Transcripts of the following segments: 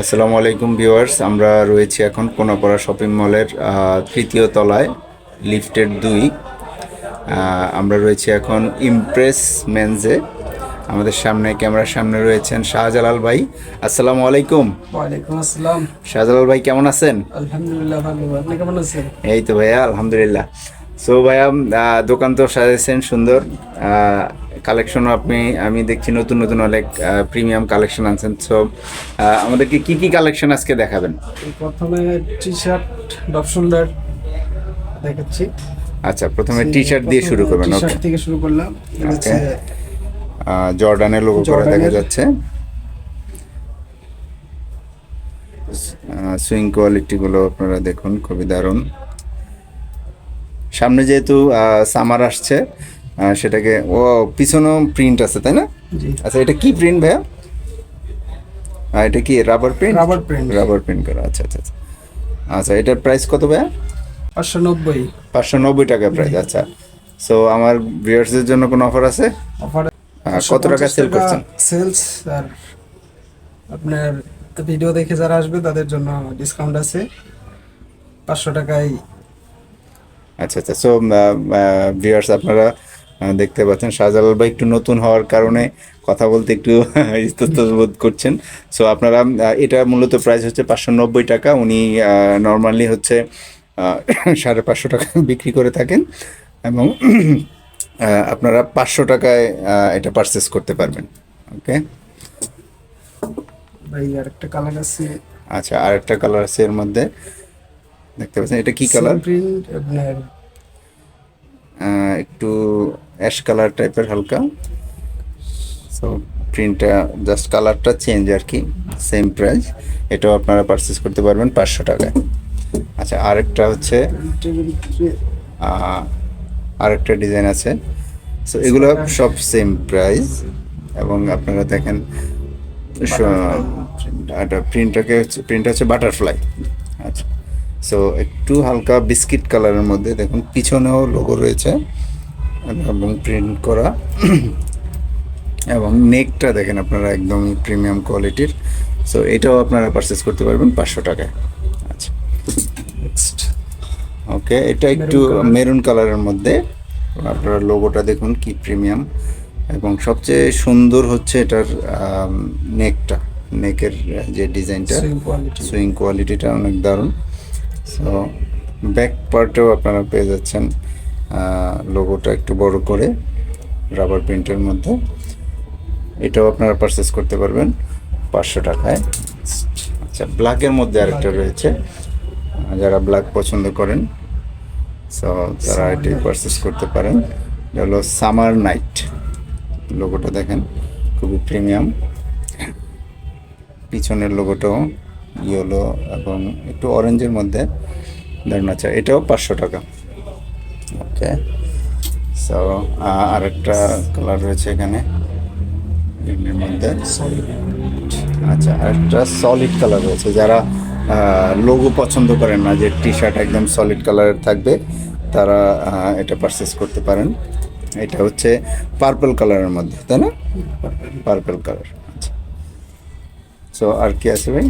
আসসালামু আলাইকুম ভিউয়ার্স আমরা রয়েছি এখন কোনাপাড়া শপিং মলের তৃতীয় তলায় লিফটের দুই। আমরা রয়েছি এখন ইমপ্রেস মেন্সে আমাদের সামনে ক্যামেরার সামনে রয়েছেন শাহজালাল ভাই। আসসালামু আলাইকুম। ওয়ালাইকুম আসসালাম। শাহজালাল ভাই কেমন আছেন? আলহামদুলিল্লাহ ভালো। আপনি কেমন আছেন? এই তো ভাইয়া আলহামদুলিল্লাহ। সো ভাইয়া দোকান তো সাজাইছেন সুন্দর। কালেকশনও আপনি আমি দেখছি নতুন নতুন অনেক প্রিমিয়াম কালেকশন আনছেন। সো আমাদেরকে কি কি কালেকশন আজকে দেখাবেন? প্রথমে টি শার্ট ডপ দেখাচ্ছি। আচ্ছা প্রথমে টি শার্ট দিয়ে শুরু করবেন টি শার্ট থেকে শুরু করলাম। জর্ডানের লোগো করা দেখা যাচ্ছে। সুইং কোয়ালিটিগুলো আপনারা দেখুন খুবই দারুণ। সামনে যেহেতু সামার আসছে সেটাকে ও পিছনেও প্রিন্ট আছে তাই না? আচ্ছা এটা কি প্রিন্ট ভাইয়া? আহ, এটা কি rubber print Rubber print। Rubber print করা আচ্ছা আচ্ছা আচ্ছা। আচ্ছা এটার প্রাইস কত ভাইয়া? পাঁচশো নব্বই। পাঁচশো নব্বই টাকা প্রাইস আচ্ছা। সো আমার ভিউয়ার্সদের জন্য কোনো অফার আছে? অফার কত টাকা সেল করছেন? সেলস আর আপনার ভিডিও দেখে যারা আসবে তাদের জন্য ডিসকাউন্ট আছে। পাঁচশো টাকায় আচ্ছা আচ্ছা। সো ভিউয়ার্স আপনারা দেখতে পাচ্ছেন শাহজালাল ভাই একটু নতুন হওয়ার কারণে কথা বলতে একটু বোধ করছেন। সো আপনারা এটা মূলত প্রাইস হচ্ছে পাঁচশো নব্বই টাকা। উনি নর্মালি হচ্ছে সাড়ে পাঁচশো টাকা বিক্রি করে থাকেন এবং আপনারা পাঁচশো টাকায় এটা পারচেস করতে পারবেন। ওকে ভাই আরেকটা কালার আছে। আচ্ছা আর একটা কালার আছে এর মধ্যে। দেখতে পাচ্ছেন এটা কি কালার প্রিন্ট আপনার একটু অ্যাশ কালার টাইপের হালকা। সো প্রিন্টটা জাস্ট কালারটা চেঞ্জ আর কি সেম প্রাইস এটাও আপনারা পারচেস করতে পারবেন পাঁচশো টাকায়। আচ্ছা আরেকটা হচ্ছে আরেকটা ডিজাইন আছে। সো এগুলো সব সেম প্রাইস এবং আপনারা দেখেন প্রিন্টটাকে প্রিন্ট হচ্ছে বাটারফ্লাই আচ্ছা। সো একটু হালকা বিস্কিট কালারের মধ্যে দেখুন পিছনেও লোগো রয়েছে এবং প্রিন্ট করা। এবং নেকটা দেখেন আপনারা একদম প্রিমিয়াম কোয়ালিটির সো এটাও আপনারা পারচেস করতে পারবেন পাঁচশো টাকায়। আচ্ছা নেক্সট ওকে এটা একটু মেরুন কালারের মধ্যে। আপনারা লোগোটা দেখুন কি প্রিমিয়াম এবং সবচেয়ে সুন্দর হচ্ছে এটার নেকটা নেকের যে ডিজাইনটা সুইং কোয়ালিটিটা অনেক দারুণ। সো ব্যাক পার্টেও আপনারা পেয়ে যাচ্ছেন লোগোটা একটু বড় করে রাবার প্রিন্টের মধ্যে। এটাও আপনারা পারচেস করতে পারবেন পাঁচশো টাকায়। আচ্ছা ব্ল্যাকের মধ্যে আরেকটা রয়েছে। যারা ব্ল্যাক পছন্দ করেন সো তারা এটি পারচেস করতে পারেন। এটা হলো সামার নাইট লোগোটা দেখেন খুবই প্রিমিয়াম পিছনের লোগোটাও ইয়েলো এবং একটু অরেঞ্জের মধ্যে ধরুন আচ্ছা এটাও পাঁচশো টাকা। ওকে। সো আরেকটা কালার রয়েছে এখানে। মধ্যে। আচ্ছা আরেকটা সলিড কালার রয়েছে। যারা লোগো পছন্দ করেন না, যে টি শার্ট একদম সলিড কালারের থাকবে, তারা এটা পারচেস করতে পারেন। এটা হচ্ছে পার্পল কালারের মধ্যে, তাই না? পার্পল কালার আচ্ছা। সো আর কি আছে ভাই?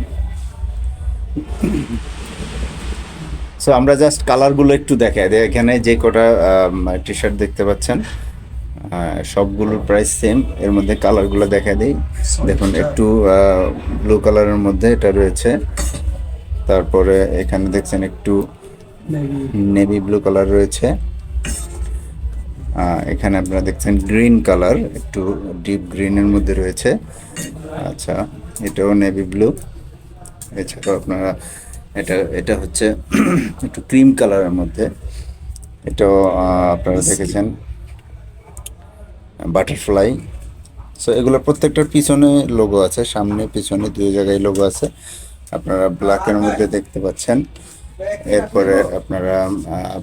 সো আমরা জাস্ট কালারগুলো একটু দেখাই। দিই এখানে যে কটা টি শার্ট দেখতে পাচ্ছেন সবগুলোর প্রাইস সেম এর মধ্যে কালারগুলো দেখা দিই। দেখুন একটু ব্লু কালারের মধ্যে এটা রয়েছে। তারপরে এখানে দেখছেন একটু নেভি ব্লু কালার রয়েছে। এখানে আপনারা দেখছেন গ্রিন কালার একটু ডিপ গ্রিনের মধ্যে রয়েছে। আচ্ছা এটাও নেভি ব্লু এছাড়াও আপনারা এটা এটা হচ্ছে একটু ক্রিম কালারের মধ্যে। এটাও আপনারা দেখেছেন। বাটারফ্লাই। সো এগুলো প্রত্যেকটার পিছনে লোগো আছে সামনে পিছনে দুই জায়গায় লোগো আছে। আপনারা ব্ল্যাকের মধ্যে দেখতে পাচ্ছেন। এরপরে আপনারা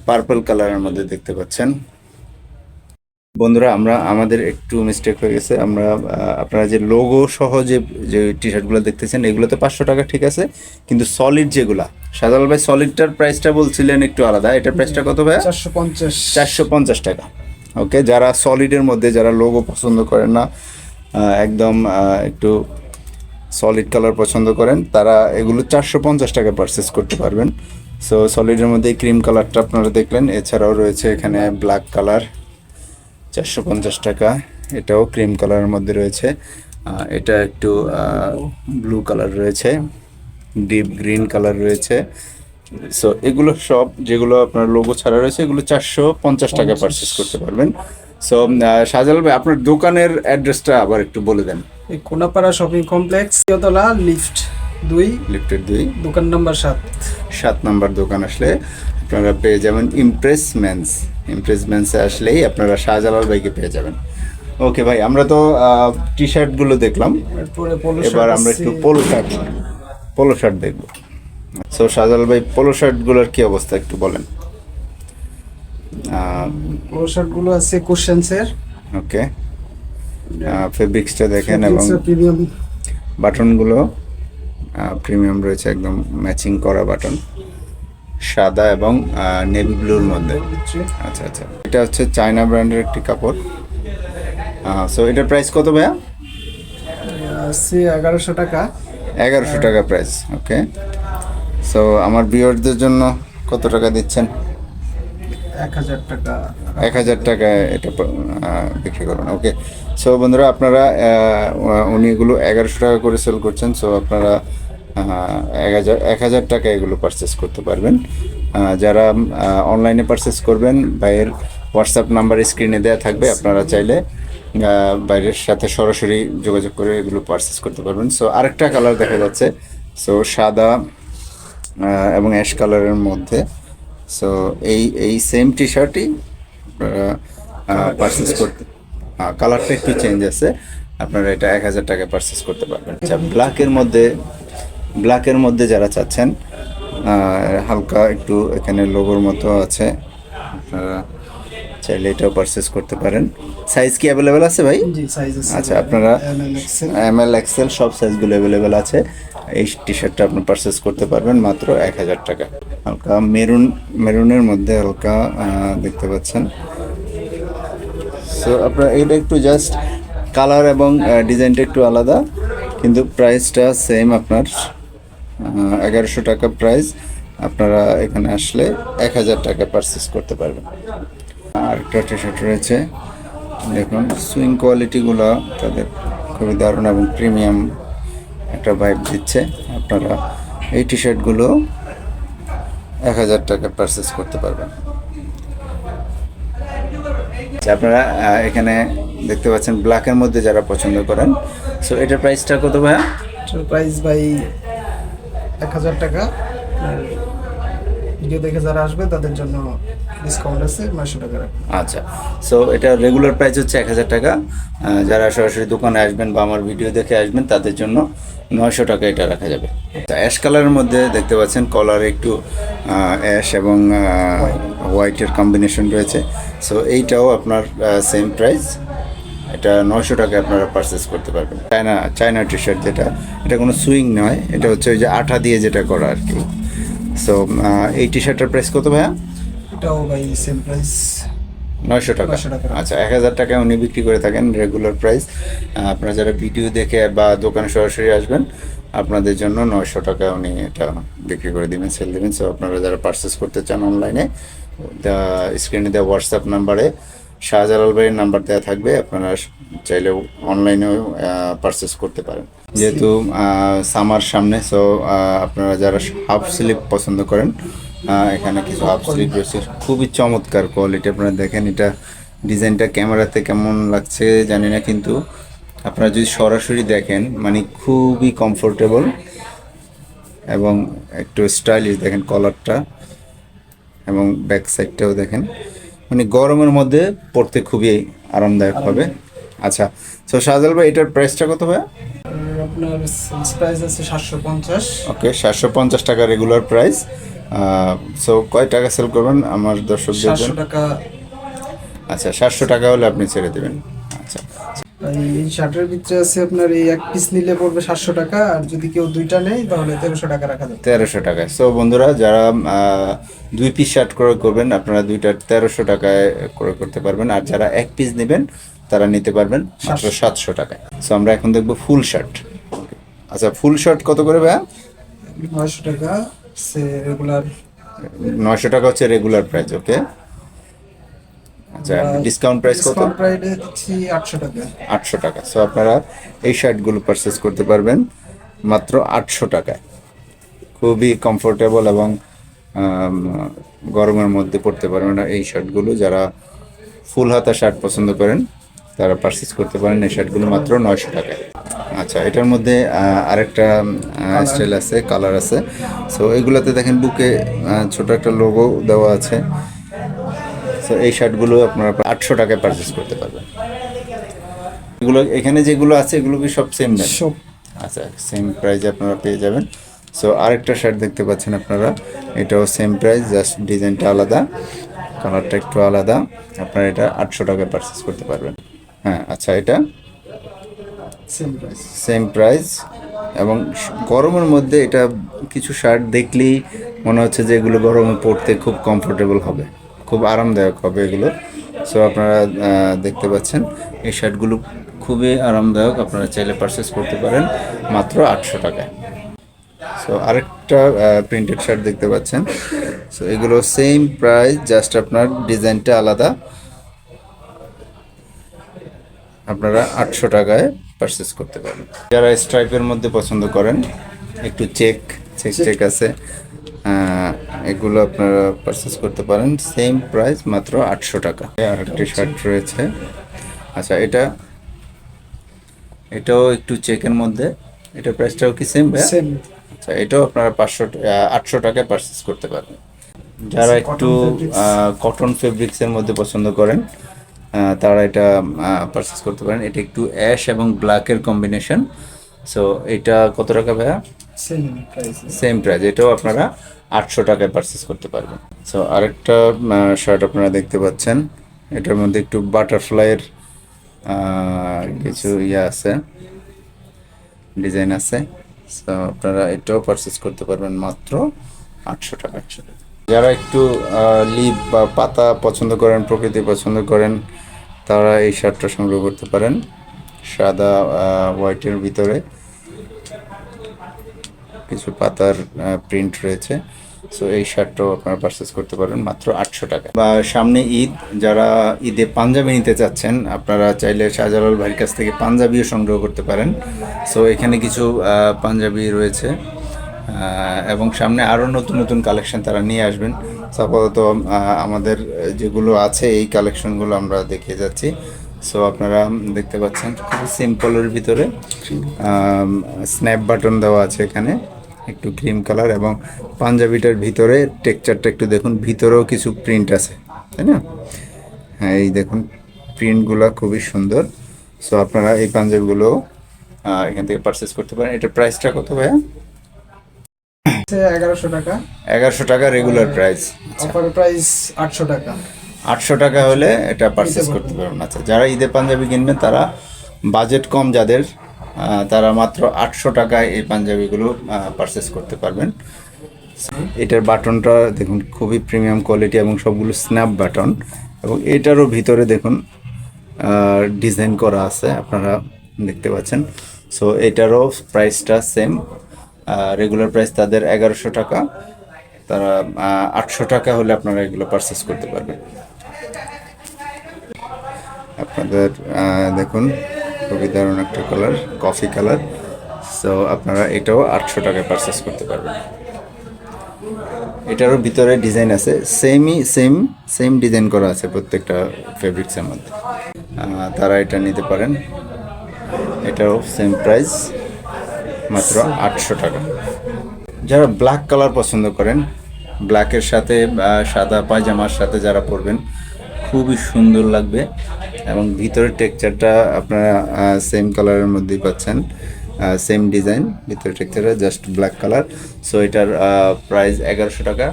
পার্পল কালারের মধ্যে দেখতে পাচ্ছেন। বন্ধুরা আমরা আমাদের একটু মিস্টেক হয়ে গেছে। আমরা আপনারা যে লোগো সহ যে যে টি শার্টগুলো দেখতেছেন এগুলোতে পাঁচশো টাকা ঠিক আছে। কিন্তু সলিড যেগুলা সাধারণ ভাই সলিডটার প্রাইসটা বলছিলেন একটু আলাদা। এটার প্রাইসটা কত ভাই চারশো পঞ্চাশ। চারশো পঞ্চাশ টাকা। ওকে যারা সলিডের মধ্যে যারা লোগো পছন্দ করেন না একদম একটু সলিড কালার পছন্দ করেন তারা এগুলো চারশো পঞ্চাশ টাকা পারচেস করতে পারবেন। সো সলিডের মধ্যে ক্রিম কালারটা আপনারা দেখলেন। এছাড়াও রয়েছে এখানে ব্ল্যাক কালার চারশো পঞ্চাশ টাকা। এটাও ক্রিম কালারের মধ্যে রয়েছে। এটা একটু ব্লু কালার রয়েছে। ডিপ গ্রিন কালার রয়েছে। সো এগুলো সব যেগুলো আপনার লোগো ছাড়া রয়েছে এগুলো চারশো পঞ্চাশ টাকা পারচেস করতে পারবেন। সো সাজাল ভাই আপনার দোকানের অ্যাড্রেসটা আবার একটু বলে দেন। এই কোনাপাড়া শপিং কমপ্লেক্স তলা লিফট দুই লিফটের দুই। দোকান নাম্বার সাত। সাত নাম্বার দোকান আসলে আপনারা পেয়ে যাবেন ইমপ্রেস মেন্স ইমপ্রেস মেন্সে আসলেই আপনারা শাহজালাল ভাইকে পেয়ে যাবেন। ওকে ভাই আমরা তো টি শার্টগুলো দেখলাম। এবার আমরা একটু পোলো শার্ট পোলো শার্ট দেখব। সো শাহজালাল ভাই পোলো শার্টগুলোর কি অবস্থা একটু বলেন। পোলো শার্টগুলো আছে কোশ্চেন্সের ওকে ফেব্রিক্সটা দেখেন এবং বাটনগুলো প্রিমিয়াম রয়েছে একদম ম্যাচিং করা বাটন সাদা এবং নেভি ব্লুর মধ্যে। আচ্ছা আচ্ছা। এটা হচ্ছে চায়না ব্র্যান্ডের একটি কাপড়। সো এটার প্রাইস কত ভাইয়া? আছে এগারোশো টাকা। এগারোশো টাকা প্রাইস ওকে সো আমার বিয়ারদের জন্য কত টাকা দিচ্ছেন? এক হাজার টাকা। এক হাজার টাকায় এটা বিক্রি করবেন ওকে সো বন্ধুরা আপনারা উনি এগুলো এগারোশো টাকা করে সেল করছেন। সো আপনারা এক হাজার এক হাজার টাকা এগুলো পারচেস করতে পারবেন। যারা অনলাইনে পারচেস করবেন বাইরের হোয়াটসঅ্যাপ নাম্বার স্ক্রিনে দেওয়া থাকবে আপনারা চাইলে বাইরের সাথে সরাসরি যোগাযোগ করে এগুলো পারচেস করতে পারবেন। সো আরেকটা কালার দেখা যাচ্ছে। সো সাদা এবং অ্যাশ কালারের মধ্যে। সো এই এই সেম টি শার্টই আপনারা পারচেস করতে হ্যাঁ কালারটা একটু চেঞ্জ আছে। আপনারা এটা এক হাজার টাকায় পারচেস করতে পারবেন। আচ্ছা ব্ল্যাকের মধ্যে ব্ল্যাকের মধ্যে যারা চাচ্ছেন হালকা একটু এখানে লোগোর মতো আছে আপনারা চাইলে এটাও পারচেস করতে পারেন। সাইজ কি অ্যাভেলেবেল আছে ভাই? সাইজ আচ্ছা আপনারা এম এল এক্সেল সব সাইজগুলো অ্যাভেলেবেল আছে। এই টি শার্টটা আপনি পারচেস করতে পারবেন মাত্র এক হাজার টাকা। হালকা মেরুন মেরুনের মধ্যে হালকা দেখতে পাচ্ছেন। সো আপনার এটা একটু জাস্ট কালার এবং ডিজাইনটা একটু আলাদা কিন্তু প্রাইসটা সেম আপনার। এগারোশো টাকা প্রাইস আপনারা এখানে আসলে এক হাজার টাকা পারচেস করতে পারবেন। আর একটা টি শার্ট রয়েছে। দেখুন সুইং কোয়ালিটিগুলো তাদের খুবই দারুণ এবং প্রিমিয়াম একটা ভাইব দিচ্ছে। আপনারা এই টি শার্টগুলো এক হাজার টাকা পারচেস করতে পারবেন। আচ্ছা, আপনারা এখানে দেখতে পাচ্ছেন ব্ল্যাকের মধ্যে যারা পছন্দ করেন। সো এটার প্রাইসটা কত ভাইয়া? প্রাইস বাই এক হাজার টাকা। ভিডিও দেখে যারা আসবে তাদের জন্য ডিসকাউন্ট আছে নয়শো টাকা আচ্ছা সো এটা রেগুলার প্রাইস হচ্ছে এক হাজার টাকা। যারা সরাসরি দোকানে আসবেন বা আমার ভিডিও দেখে আসবেন তাদের জন্য নয়শো টাকা এটা রাখা যাবে। অ্যাশ কালারের মধ্যে দেখতে পাচ্ছেন কলার একটু অ্যাশ এবং হোয়াইটের কম্বিনেশন রয়েছে। সো এইটাও আপনার সেম প্রাইস এটা নয়শো টাকায় আপনারা পারচেস করতে পারবেন। চায়না চায়না টি শার্ট যেটা এটা কোনো সুইং নয় এটা হচ্ছে ওই যে আঠা দিয়ে যেটা করা আর কি। সো এই টি শার্টের প্রাইস কত ভাইয়া? এটাও বাই সেম প্রাইস নয়শো টাকা। আচ্ছা এক হাজার টাকায় উনি বিক্রি করে থাকেন রেগুলার প্রাইস আপনারা যারা ভিডিও দেখে বা দোকানে সরাসরি আসবেন আপনাদের জন্য নয়শো টাকা উনি এটা বিক্রি করে দিবেন সেল দিবেন। সো আপনারা যারা পারচেস করতে চান অনলাইনে স্ক্রিনে দেওয়া হোয়াটসঅ্যাপ নাম্বারে শাহজালাল ভাইয়ের নাম্বার দেওয়া থাকবে, আপনারা চাইলে অনলাইনেও পারচেস করতে পারেন। যেহেতু সামার সামনে সো আপনারা যারা হাফ স্লিপ পছন্দ করেন এখানে কিছু হাফ স্লিপ রয়েছে। খুবই চমৎকার কোয়ালিটি আপনারা দেখেন এটা ডিজাইনটা ক্যামেরাতে কেমন লাগছে জানি না, কিন্তু আপনারা যদি সরাসরি দেখেন মানে খুবই কমফোর্টেবল এবং একটু স্টাইলিশ দেখেন কলারটা এবং ব্যাক সাইডটাও দেখেন। মানে গরমের মধ্যে পড়তে খুবই আরামদায়ক হবে। আচ্ছা তো শাহজাল ভাই এটার প্রাইসটা কত ভাই আপনার প্রাইস আছে সাতশো পঞ্চাশ। ওকে সাতশো পঞ্চাশ টাকা রেগুলার প্রাইস সো কয় টাকা সেল করবেন আমার দর্শকদের জন্য? টাকা। আচ্ছা সাতশো টাকা হলে আপনি ছেড়ে দেবেন। আচ্ছা। এই শার্টের ভিতরে আছে আপনার এই এক পিস নিলে পড়বে সাতশো টাকা আর যদি কেউ দুইটা নেয় তাহলে তেরোশো টাকা রাখা যাবে। তেরোশো টাকায় সো বন্ধুরা যারা দুই পিস শার্ট ক্রয় করবেন আপনারা দুইটা তেরোশো টাকায় ক্রয় করতে পারবেন আর যারা এক পিস নেবেন তারা নিতে পারবেন মাত্র সাতশো। টাকায়। সো আমরা এখন দেখব ফুল শার্ট আচ্ছা ফুল শার্ট কত করে ভাইয়া? নয়শো টাকা সে রেগুলার নয়শো টাকা হচ্ছে রেগুলার প্রাইস ওকে আচ্ছা ডিসকাউন্ট প্রাইস কত? ডিসকাউন্ট প্রাইসে দিচ্ছি আটশো টাকা। সো আপনারা এই শার্টগুলো পারচেস করতে পারবেন মাত্র আটশো টাকায়। খুবই কমফোর্টেবল এবং গরমের মধ্যে পড়তে পারবেন এই শার্টগুলো। যারা ফুল হাতা শার্ট পছন্দ করেন তারা পারচেস করতে পারেন এই শার্টগুলো মাত্র নয়শো টাকায়। আচ্ছা এটার মধ্যে আরেকটা স্টাইল আছে কালার আছে। সো এগুলোতে দেখেন বুকে ছোট একটা লোগো দেওয়া আছে। সো এই শার্টগুলো আপনারা আটশো টাকায় পারচেস করতে পারবেন। এগুলো এখানে যেগুলো আছে এগুলো কি সব সেম দাম সব। আচ্ছা সেম প্রাইসে আপনারা পেয়ে যাবেন। সো আরেকটা শার্ট দেখতে পাচ্ছেন আপনারা। এটাও সেম প্রাইস জাস্ট ডিজাইনটা আলাদা। কালারটা একটু আলাদা। আপনারা এটা আটশো টাকায় পারচেস করতে পারবেন। হ্যাঁ আচ্ছা এটা? সেম প্রাইস সেম প্রাইস এবং গরমের মধ্যে এটা কিছু শার্ট দেখলেই মনে হচ্ছে যে এগুলো গরমে পরতে খুব কমফোর্টেবল হবে। খুব আরামদায়ক হবে এগুলো সো আপনারা দেখতে পাচ্ছেন, এই শার্টগুলো খুবই আরামদায়ক, আপনারা চাইলে পারচেস করতে পারেন, মাত্র আটশো টাকায়। সো আরেকটা প্রিন্টেড শার্ট দেখতে পাচ্ছেন। সো এগুলো সেম প্রাইস জাস্ট আপনার ডিজাইনটা আলাদা। আপনারা আটশো টাকায় পারচেস করতে পারেন। যারা স্ট্রাইপের মধ্যে পছন্দ করেন, একটু চেক চেক চেক আছে। এগুলো আপনারা পারচেস করতে পারেন। সেম প্রাইস মাত্র আটশো টাকা। আর একটি শার্ট রয়েছে। আচ্ছা এটা এটাও একটু চেকের মধ্যে। এটা প্রাইসটাও কি সেম সেম আচ্ছা এটাও আপনারা পাঁচশো আটশো টাকায় পারচেস করতে পারবেন যারা একটু। কটন ফেব্রিক্সের মধ্যে পছন্দ করেন তারা এটা পারচেস করতে পারেন। এটা একটু অ্যাশ এবং ব্ল্যাকের কম্বিনেশন সো এটা কত টাকা ভাইয়া? সেম প্রাইস এটাও আপনারা আটশো টাকায় পারচেস করতে পারবেন। সো আরেকটা শার্ট আপনারা দেখতে পাচ্ছেন। এটার মধ্যে একটু বাটারফ্লাইয়ের কিছু ইয়ে আছে ডিজাইন আছে। সো আপনারা এটাও পারচেস করতে পারবেন মাত্র আটশো টাকা যারা একটু লিপ বা পাতা পছন্দ করেন, প্রকৃতি পছন্দ করেন, তারা এই শার্টটা সংগ্রহ করতে পারেন। সাদা হোয়াইটের ভিতরে। কিছু পাতার প্রিন্ট রয়েছে। সো এই শার্টটাও আপনারা পারচেস করতে পারেন মাত্র আটশো টাকা বা সামনে ঈদ, যারা ঈদে পাঞ্জাবি নিতে চাচ্ছেন, আপনারা চাইলে শাহজালাল ভাইয়ের কাছ থেকে পাঞ্জাবিও সংগ্রহ করতে পারেন। সো এখানে কিছু পাঞ্জাবি রয়েছে। এবং সামনে আরও নতুন নতুন কালেকশন তারা নিয়ে আসবেন। আপাতত আমাদের যেগুলো আছে, এই কালেকশনগুলো আমরা দেখিয়ে যাচ্ছি। সো আপনারা দেখতে পাচ্ছেন খুবই সিম্পলের ভিতরে স্ন্যাপ বাটন দেওয়া আছে এখানে একটু ক্রিম কালার এবং পাঞ্জাবিটার ভিতরে টেক্সচারটা একটু দেখুন ভিতরেও কিছু প্রিন্ট আছে তাই না? হ্যাঁ এই দেখুন প্রিন্টগুলো খুবই সুন্দর। সো আপনারা এই পাঞ্জাবিগুলো এখান থেকে পারচেস করতে পারেন। এটার প্রাইসটা কত ভাইয়া? এগারোশো টাকা। এগারোশো টাকা রেগুলার প্রাইস অফার প্রাইস আটশো টাকা। আটশো টাকা হলে এটা পারচেস করতে পারবেন। আচ্ছা যারা ঈদে পাঞ্জাবি কিনবেন তারা বাজেট কম যাদের তারা মাত্র আটশো টাকায় এই পাঞ্জাবিগুলো পারচেস করতে পারবেন। এটার বাটনটা দেখুন খুবই প্রিমিয়াম কোয়ালিটি এবং সবগুলো স্ন্যাপ বাটন এবং এটারও ভিতরে দেখুন ডিজাইন করা আছে আপনারা দেখতে পাচ্ছেন। সো এটারও প্রাইসটা সেম রেগুলার প্রাইস তাদের এগারোশো টাকা। তারা আটশো টাকা হলে আপনারা এগুলো পারচেস করতে পারবেন। আপনাদের দেখুন, খুবই দারুণ একটা কালার কফি কালার সো আপনারা এটাও আটশো টাকায় পারচেস করতে পারবেন। এটারও ভিতরে ডিজাইন আছে। সেমই সেম সেম ডিজাইন করা আছে প্রত্যেকটা ফেব্রিক্সের মধ্যে। তারা এটা নিতে পারেন। এটাও সেম প্রাইস মাত্র আটশো টাকা। যারা ব্ল্যাক কালার পছন্দ করেন ব্ল্যাকের সাথে সাদা পায়জামার সাথে যারা পরবেন, খুবই সুন্দর লাগবে। এবং ভিতরের টেক্সচারটা আপনারা সেম কালারের মধ্যেই পাচ্ছেন। সেম ডিজাইন ভিতরের টেক্সচারটা জাস্ট ব্ল্যাক কালার সো এটার প্রাইস এগারোশো টাকা।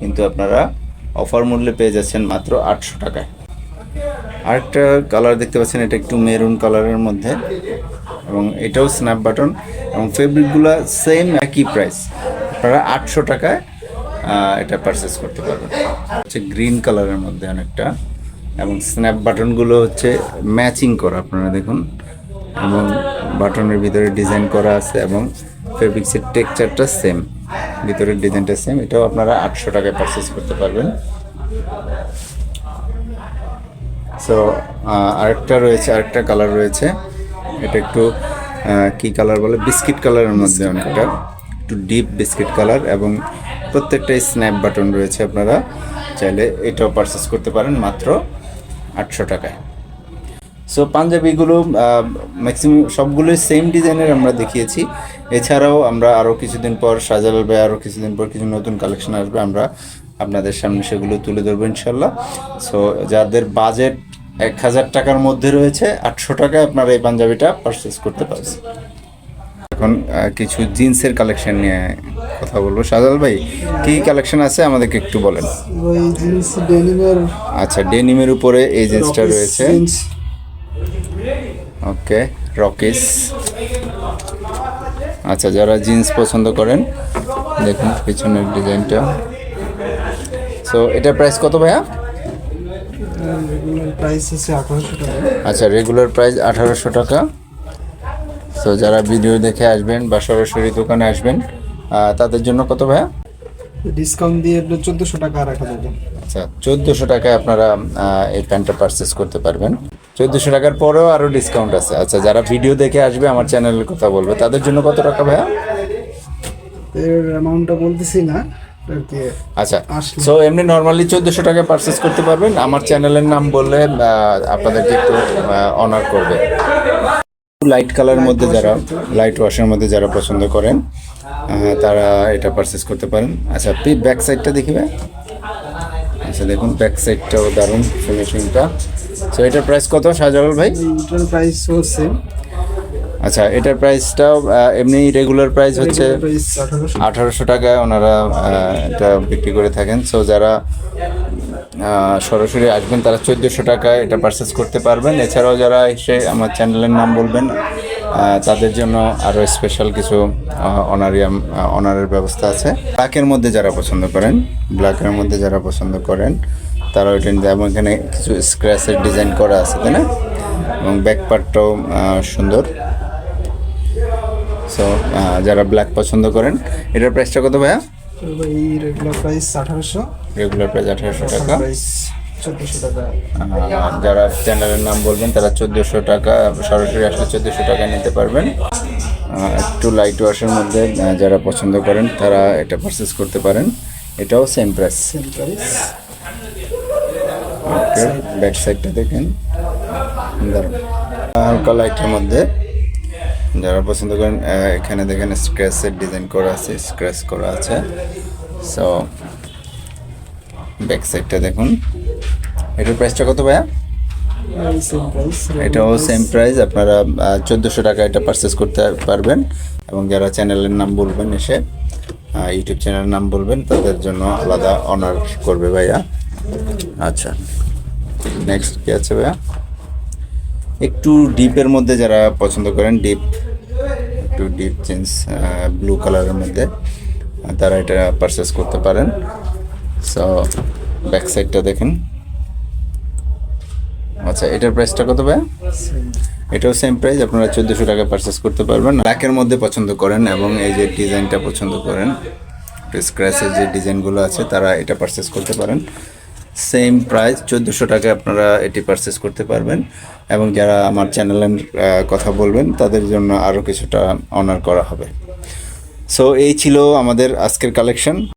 কিন্তু আপনারা অফার মূল্যে পেয়ে যাচ্ছেন মাত্র আটশো টাকায়। আরেকটা কালার দেখতে পাচ্ছেন, এটা একটু মেরুন কালারের মধ্যে। এবং এটাও স্ন্যাপ বাটন এবং ফেব্রিকগুলো সেম একই প্রাইস আপনারা আটশো টাকায় এটা পারচেস করতে পারবেন। হচ্ছে গ্রিন কালারের মধ্যে অনেকটা। এবং স্ন্যাপ বাটনগুলো হচ্ছে ম্যাচিং করা আপনারা দেখুন। এবং বাটনের ভিতরে ডিজাইন করা আছে এবং ফেব্রিক্সের টেক্সচারটা সেম ভিতরের ডিজাইনটা সেম এটাও আপনারা আটশো টাকায় পারচেস করতে পারবেন। সো আরেকটা রয়েছে আরেকটা কালার রয়েছে। এটা একটু কি কালার বলে? বিস্কিট কালারের মধ্যে অনেকটা। একটু ডিপ বিস্কিট কালার এবং প্রত্যেকটাই স্ন্যাপ বাটন রয়েছে আপনারা। চাইলে এটাও পারচেস করতে পারেন। মাত্র আটশো টাকায়। সো পাঞ্জাবিগুলো ম্যাক্সিমাম সবগুলোই সেম ডিজাইনের আমরা দেখিয়েছি। এছাড়াও আমরা আরও কিছুদিন পর সাজাল আরও কিছুদিন পর কিছু নতুন কালেকশন আসবে, আমরা আপনাদের সামনে সেগুলো তুলে ধরবো ইনশাল্লাহ। সো যাদের বাজেট এক হাজার টাকার মধ্যে রয়েছে, আটশো টাকায় আপনারা এই পাঞ্জাবিটা পারচেস করতে পারছেন এখন কিছু জিন্সের কালেকশন নিয়ে কথা বলব। সাজাল ভাই কী কালেকশন আছে? আমাদেরকে একটু বলেন। জিন্স আচ্ছা ডেনিমের উপরে এই জিন্সটা রয়েছে। ওকে রকিস আচ্ছা যারা জিন্স পছন্দ করেন দেখুন পিছনের ডিজাইনটা। সো এটার প্রাইস কত ভাইয়া? আচ্ছা রেগুলার প্রাইস আঠারোশো টাকা। সো যারা ভিডিও দেখে আসবেন বা সরাসরি দোকানে আসবেন তাদের জন্য কত ভাইয়া? ডিসকাউন্ট দিয়ে চোদ্দোশো টাকা রাখা যাবে আচ্ছা চোদ্দোশো টাকায় আপনারা এই প্যান্টটা পারচেস করতে পারবেন। চোদ্দোশো টাকার পরেও আরও ডিসকাউন্ট আছে। আচ্ছা যারা ভিডিও দেখে আসবে আমার চ্যানেলের কথা বলবে তাদের জন্য কত টাকা ভাইয়া? এর অ্যামাউন্টটা বলতেছি না আচ্ছা। সো এমনি নর্মালি চোদ্দোশো টাকায় পারচেস করতে পারবেন। আমার চ্যানেলের নাম বললে আপনাদেরকে একটু অনার করবে। লাইট কালার মধ্যে যারা লাইট ওয়াশের মধ্যে যারা পছন্দ করেন তারা এটা পারচেস করতে পারেন। আচ্ছা আপনি ব্যাক সাইডটা দেখিবে? আচ্ছা দেখুন ব্যাক সাইডটাও দারুণ ফিনিশিংটা সো এটার প্রাইস কত শাহজালাল ভাই? এটার প্রাইস হচ্ছে আচ্ছা এটার প্রাইসটাও এমনি রেগুলার প্রাইস হচ্ছে আঠারোশো। টাকায় ওনারা এটা বিক্রি করে থাকেন। সো যারা সরাসরি আসবেন তারা চোদ্দোশো টাকায় এটা পারচেস করতে পারবেন। এছাড়াও যারা এসে আমার চ্যানেলের নাম বলবেন তাদের জন্য আরও স্পেশাল কিছু অনারিয়াম অনারের ব্যবস্থা আছে। ব্ল্যাকের মধ্যে যারা পছন্দ করেন ব্ল্যাকের মধ্যে যারা পছন্দ করেন তারা ওইটা নিতে এবং এখানে কিছু স্ক্র্যাচের ডিজাইন করা আছে তাই না? এবং ব্যাক পার্টটাও সুন্দর। সো যারা ব্ল্যাক পছন্দ করেন এটার প্রাইসটা কত ভাইয়া? রেগুলার প্রাইস আঠারোশো। রেগুলার প্রাইস আঠারোশো টাকা। যারা চ্যানেলের নাম বলবেন তারা চোদ্দোশো টাকা সরাসরি আসলে চোদ্দোশো টাকা নিতে পারবেন। একটু লাইট ওয়াশের মধ্যে যারা পছন্দ করেন তারা এটা পারচেস করতে পারেন। এটাও same price same price okay back সাইডটা দেখেন। দারুণ। হালকা লাইটের মধ্যে। যারা পছন্দ করেন এখানে দেখেন স্ক্র্যাচের ডিজাইন করা আছে স্ক্র্যাচ করা আছে। সো ব্যাক সাইডটা দেখুন। এটার প্রাইসটা কত ভাইয়া? এটাও সেম প্রাইস আপনারা চোদ্দোশো টাকা এটা পারচেস করতে পারবেন। এবং যারা চ্যানেলের নাম বলবেন এসে ইউটিউব চ্যানেলের নাম বলবেন, তাদের জন্য আলাদা অনার করবে ভাইয়া। আচ্ছা নেক্সট কি আছে ভাইয়া? একটু ডিপের মধ্যে যারা পছন্দ করেন ডিপ একটু ডিপ জিন্স ব্লু কালারের মধ্যে তারা এটা পারচেস করতে পারেন। সো ব্যাক সাইডটা দেখেন। আচ্ছা এটার প্রাইসটা কত ভাইয়া? এটাও সেম প্রাইস আপনারা চোদ্দোশো টাকা পারচেস করতে পারবেন। ব্ল্যাকের মধ্যে পছন্দ করেন এবং এই যে ডিজাইনটা পছন্দ করেন স্ক্র্যাচের যে ডিজাইনগুলো আছে তারা এটা পারচেস করতে পারেন। সেম প্রাইস চোদ্দোশো টাকায় আপনারা এটি পারচেস করতে পারবেন। এবং যারা আমার চ্যানেলের কথা বলবেন, তাদের জন্য আরও কিছুটা অনার করা হবে। সো এই ছিল আমাদের আজকের কালেকশন